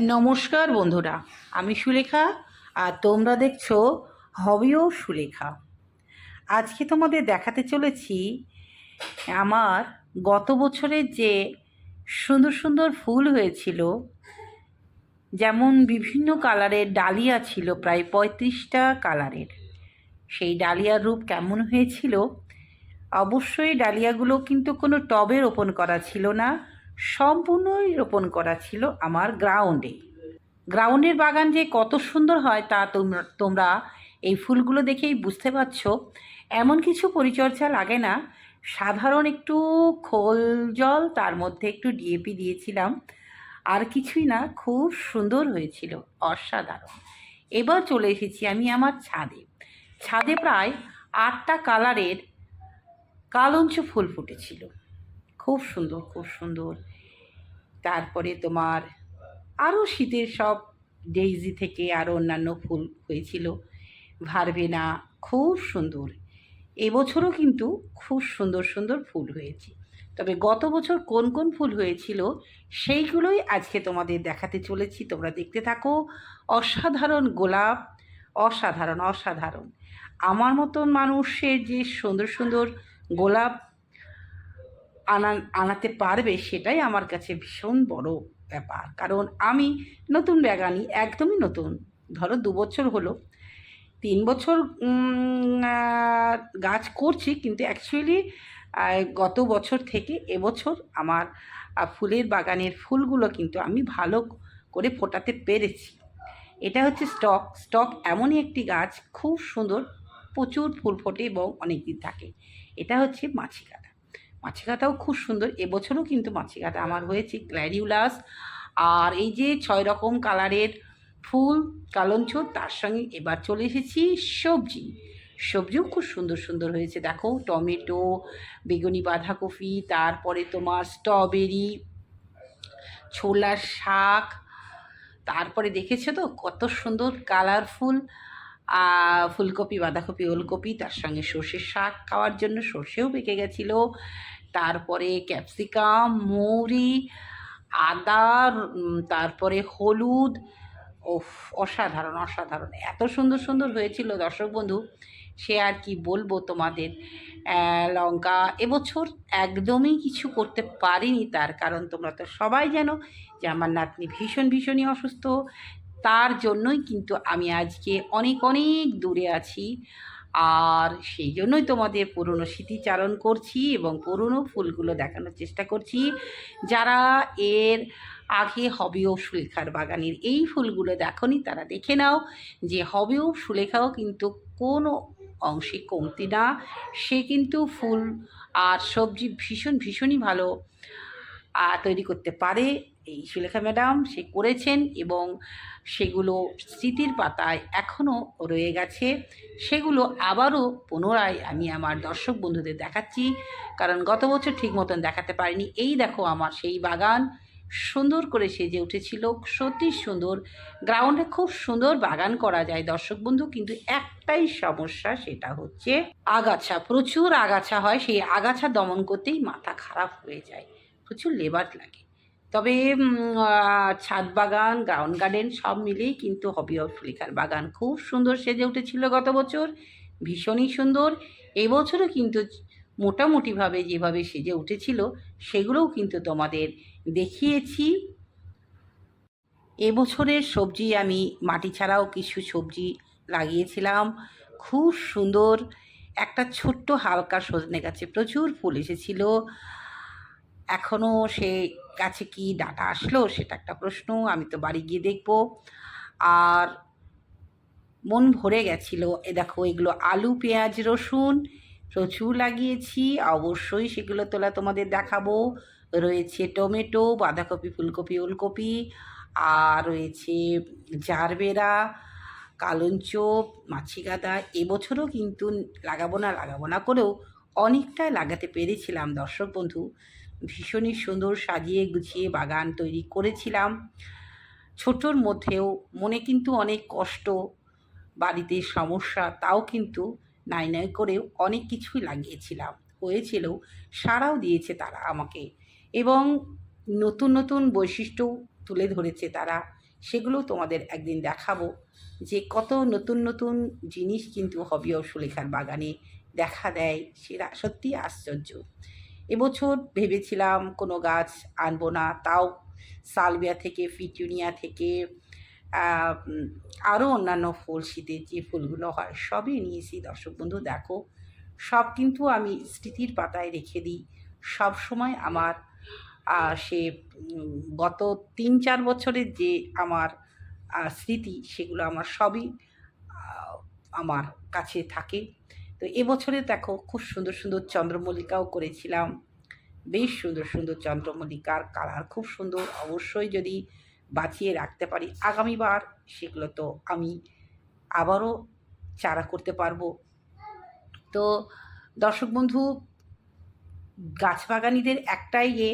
নমস্কার বন্ধুরা, আমি সুলেখা আর তোমরা দেখছ হবিও সুলেখা। আজকে তোমাদের দেখাতে চলেছি আমার গত বছরের যে সুন্দর সুন্দর ফুল হয়েছিল, যেমন বিভিন্ন কালারের ডালিয়া ছিল, প্রায় পঁয়ত্রিশটা কালারের। সেই ডালিয়ার রূপ কেমন হয়েছিল? অবশ্যই ডালিয়াগুলো কিন্তু কোনো টবে রোপণ করা ছিল না। সম্পূর্ণই রোপণ করা ছিল আমার গ্রাউন্ডে। গ্রাউন্ডের বাগান যে কত সুন্দর হয় তা তোমরা তোমরা এই ফুলগুলো দেখেই বুঝতে পারছ। এমন কিছু পরিচর্যা লাগে না। সাধারণ একটু খোল জল, তার মধ্যে একটু ডিএপি দিয়েছিলাম। আর কিছুই না, খুব সুন্দর হয়েছিল, অসাধারণ। এবার চলে এসেছি আমি আমার ছাদে। ছাদে প্রায় আটটা কালারের কালঞ্চ ফুল ফুটেছিল। খুব সুন্দর খুব সুন্দর। তারপরে তোমার আরও শীতের সব ডেইজি থেকে আরও অন্যান্য ফুল হয়েছিল। ভারবেনা খুব সুন্দর। এবছরও কিন্তু খুব সুন্দর সুন্দর ফুল হয়েছে। তবে গত বছর কোন কোন ফুল হয়েছিল সেইগুলোই আজকে তোমাদের দেখাতে চলেছি। তোমরা দেখতে থাকো। অসাধারণ গোলাপ, অসাধারণ অসাধারণ। আমার মতন মানুষের যে সুন্দর সুন্দর গোলাপ আনা, আনাতে পারবে সেটাই আমার কাছে ভীষণ বড় ব্যাপার। কারণ আমি নতুন ব্যাগানি একদমই নতুন। ধরো দু বছর হলো, তিন বছর গাছ করছি, কিন্তু অ্যাকচুয়ালি গত বছর থেকে এবছর আমার ফুলের বাগানের ফুলগুলো কিন্তু আমি ভালো করে ফোটাতে পেরেছি। এটা হচ্ছে স্টক। স্টক এমনই একটি গাছ, খুব সুন্দর, প্রচুর ফুল ফোটে এবং অনেক দিন থাকে। এটা হচ্ছে মাছি কাটা। মাছি কাটাও খুব সুন্দর। এবছরও কিন্তু মাছি কাটা আমার হয়েছে গ্ল্যাডিউলাস আর এই যে ছয় রকম কালারের ফুল কালঞ্চ তার সঙ্গে এবার চলে এসেছি সবজি। সবজিও খুব সুন্দর সুন্দর হয়েছে। দেখো, টমেটো, বেগুনি বাঁধাকপি, তারপরে তোমার স্ট্রবেরি, ছোলার শাক, তারপরে দেখেছ তো কত সুন্দর, কালারফুল। ফুলকপি, বাঁধাকপি, ওলকপি, তার সঙ্গে সর্ষের শাক খাওয়ার জন্য সর্ষেও পেকে গেছিল। তারপরে ক্যাপসিকাম, মৌরি, আদা তারপরে হলুদ। ওফ অসাধারণ অসাধারণ। এত সুন্দর সুন্দর হয়েছিল, দর্শক বন্ধু। সে আর কি বলব তোমাদের? লঙ্কা এবছর একদমই কিছু করতে পারিনি তার, কারণ তোমরা তো সবাই জানো যে আমার নাতনি ভীষণ, ভীষণই অসুস্থ। তার জন্যই কিন্তু আমি আজকে অনেক অনেক দূরে আছি। আর সেই জন্যই তোমাদের পুরনো স্মৃতিচারণ করছি এবং পুরনো ফুলগুলো দেখানোর চেষ্টা করছি। যারা এর আগে হবিও সুলেখার বাগানের এই ফুলগুলো দেখনি, তারা দেখে নাও যে হবিও সুলেখাও কিন্তু কোনো অংশে কমতি না। সে কিন্তু ফুল আর সবজি ভীষণ, ভীষণই ভালো তৈরি করতে পারে। এই সুলেখা ম্যাডাম, সে করেছেন এবং সেগুলো স্মৃতির পাতায় এখনও রয়ে গেছে। সেগুলো আবারও পুনরায় আমি আমার দর্শক বন্ধুদের দেখাচ্ছি, কারণ গত বছর ঠিক মতন দেখাতে পারিনি। এই দেখো আমার সেই বাগান, সুন্দর করে সেজে উঠেছিল, সত্যি সুন্দর। গ্রাউন্ডে খুব সুন্দর বাগান করা যায় দর্শক বন্ধু, কিন্তু একটাই সমস্যা সেটা হচ্ছে আগাছা। প্রচুর আগাছা হয়, সেই আগাছা দমন করতেই মাথা খারাপ হয়ে যায়। প্রচুর লেবার লাগে। তবে ছাদ বাগান গ্রাউন্ড গার্ডেন সব মিলেই কিন্তু হবি অফ ফ্লিকার বাগান খুব সুন্দর সেজে উঠেছিল গত বছর, ভীষণই সুন্দর। এবছরও কিন্তু মোটামুটিভাবে যেভাবে সেজে উঠেছিল, সেগুলোও কিন্তু তোমাদের দেখিয়েছি। এবছরের সবজি আমি, মাটি ছাড়াও কিছু সবজি লাগিয়েছিলাম, খুব সুন্দর। একটা ছোট্ট হালকা সজনে গাছে প্রচুর ফুল এসেছিল। এখনও সে গাছে কি ডাটা আসলো সেটা একটা প্রশ্ন, আমি তো বাড়ি গিয়ে দেখব। আর মন ভরে গেছিল, এ দেখো এগুলো আলু, পেঁয়াজ, রসুন, প্রচুর লাগিয়েছি, অবশ্যই সেগুলো তোলা তোমাদের দেখাবো। রয়েছে টমেটো, বাঁধাকপি, ফুলকপি, ওলকপি, আর রয়েছে জারবেরা কালঞ্চ মাছি গাদা এবছরও কিন্তু লাগাবো না লাগাবো না করেও অনেকটাই লাগাতে পেরেছিলাম। দর্শক বন্ধু ভীষণই সুন্দর সাজিয়ে গুছিয়ে বাগান তৈরি করেছিলাম। ছোটোর মধ্যেও মনে কিন্তু অনেক কষ্ট, বাড়িতে সমস্যা, তাও কিন্তু নাই নাই করেও অনেক কিছুই লাগিয়েছিলাম। হয়েছিল সাড়াও দিয়েছে তারা আমাকে এবং নতুন নতুন বৈশিষ্ট্য তুলে ধরেছে তারা। সেগুলো তোমাদের একদিন দেখাবো। যে কত নতুন নতুন জিনিস কিন্তু হবি সুলেখার বাগানে দেখা দেয়, সেটা সত্যি আশ্চর্য। এবছর ভেবেছিলাম কোনো গাছ আনব না, তাও সালভিয়া থেকে, ফিটুনিয়া থেকে আরও অন্যান্য ফুল শীতের যে ফুলগুলো হয় সবই নিয়েছি। দর্শক বন্ধু, দেখো, সব কিন্তু আমি স্মৃতির পাতায় রেখে দিই। সব সময় আমার সে গত তিন চার বছরের যে আমার স্মৃতি, সেগুলো আমার সবই আমার কাছে থাকে। তো এবছরে দেখো খুব সুন্দর সুন্দর চন্দ্রমল্লিকাও করেছিলাম। বেশ সুন্দর সুন্দর চন্দ্রমল্লিকার কালার খুব সুন্দর। অবশ্যই যদি বাঁচিয়ে রাখতে পারি আগামীবার, সেগুলো তো আমি আবারও চারা করতে পারব। তো দর্শক বন্ধু, গাছবাগানিদের একটাই এ,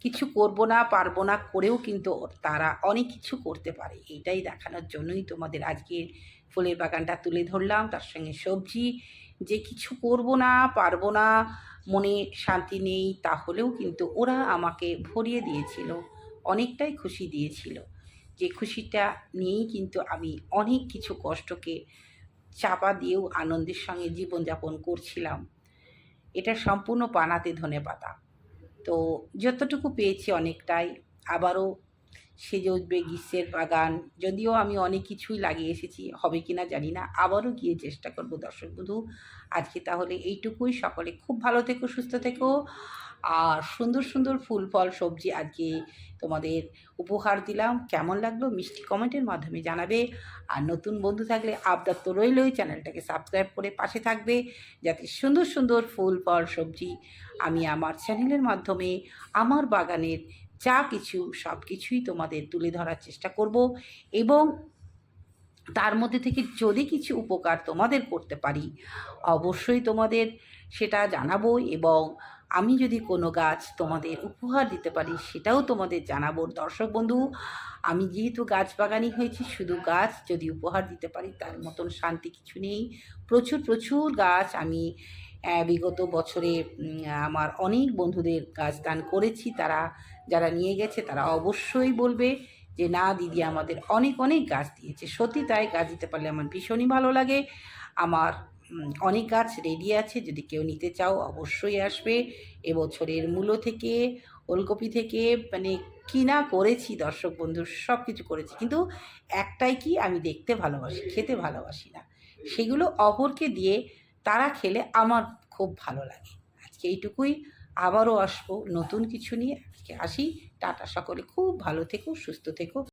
কিছু করব না, পারব না করেও কিন্তু তারা অনেক কিছু করতে পারে। এইটাই দেখানোর জন্যই তোমাদের আজকের ফুলের বাগানটা তুলে ধরলাম। তার সঙ্গে সবজি যে কিছু করব না, পারব না, মনে শান্তি নেই, তাহলেও কিন্তু ওরা আমাকে ভরিয়ে দিয়েছিল, অনেকটাই খুশি দিয়েছিল। যে খুশিটা নিয়েই কিন্তু আমি অনেক কিছু কষ্টকে চাপা দিয়েও আনন্দের সঙ্গে জীবনযাপন করছিলাম। এটা সম্পূর্ণ পানাতে ধনে পাতা তো যতটুকু পেয়েছি অনেকটাই, আবারও সেজে উঠবে গ্রীষ্মের বাগান। যদিও আমি অনেক কিছুই লাগিয়ে এসেছি, হবে কি না জানি না। আবারও গিয়ে চেষ্টা করব দর্শক বন্ধু। আজকে তাহলে এইটুকুই। সকলে খুব ভালো থেকো, সুস্থ থেকো। আর সুন্দর সুন্দর ফুল, ফল, সবজি আজকে তোমাদের উপহার দিলাম। কেমন লাগল মিষ্টি কমেন্টের মাধ্যমে জানাবে। আর নতুন বন্ধু থাকলে আবদার তো রইলই। চ্যানেলটাকে সাবস্ক্রাইব করে পাশে থাকবে। যাতে সুন্দর সুন্দর ফুল, ফল, সবজি আমি আমার চ্যানেলের মাধ্যমে আমার বাগানের যা কিছু সব কিছুই তোমাদের তুলে ধরার চেষ্টা করব এবং তার মধ্যে থেকে যদি কিছু উপকার তোমাদের করতে পারি, অবশ্যই তোমাদের সেটা জানাব এবং আমি যদি কোনো গাছ তোমাদের উপহার দিতে পারি সেটাও তোমাদের জানাব। দর্শক বন্ধু, আমি যেহেতু গাছ বাগানি হয়েছি, শুধু গাছ যদি উপহার দিতে পারি তার মতন শান্তি কিছু নেই। প্রচুর প্রচুর গাছ আমি বিগত বছরে আমার অনেক বন্ধুদের গাছ দান করেছি। তারা, যারা নিয়ে গেছে, তারা অবশ্যই বলবে যে, না, দিদি আমাদের অনেক অনেক গাছ দিয়েছে। সত্যি তাই গাছ দিতে পারলে আমার ভীষণই ভালো লাগে। আমার অনেক গাছ রেডি আছে। যদি কেউ নিতে চাও, অবশ্যই আসবে। এবছরের মূলো থেকে, ওলকপি থেকে মানে কিনা করেছি, দর্শক বন্ধু সব কিছু করেছি। কিন্তু একটাই কি, আমি দেখতে ভালোবাসি, খেতে ভালোবাসি না। সেগুলো অপরকে দিয়ে তারা খেলে আমার খুব ভালো লাগে। আজকে এইটুকুই। আবারও আসব নতুন কিছু নিয়ে। আজকে আসি। টাটা সকলে। খুব ভালো থেকো, সুস্থ থেকো।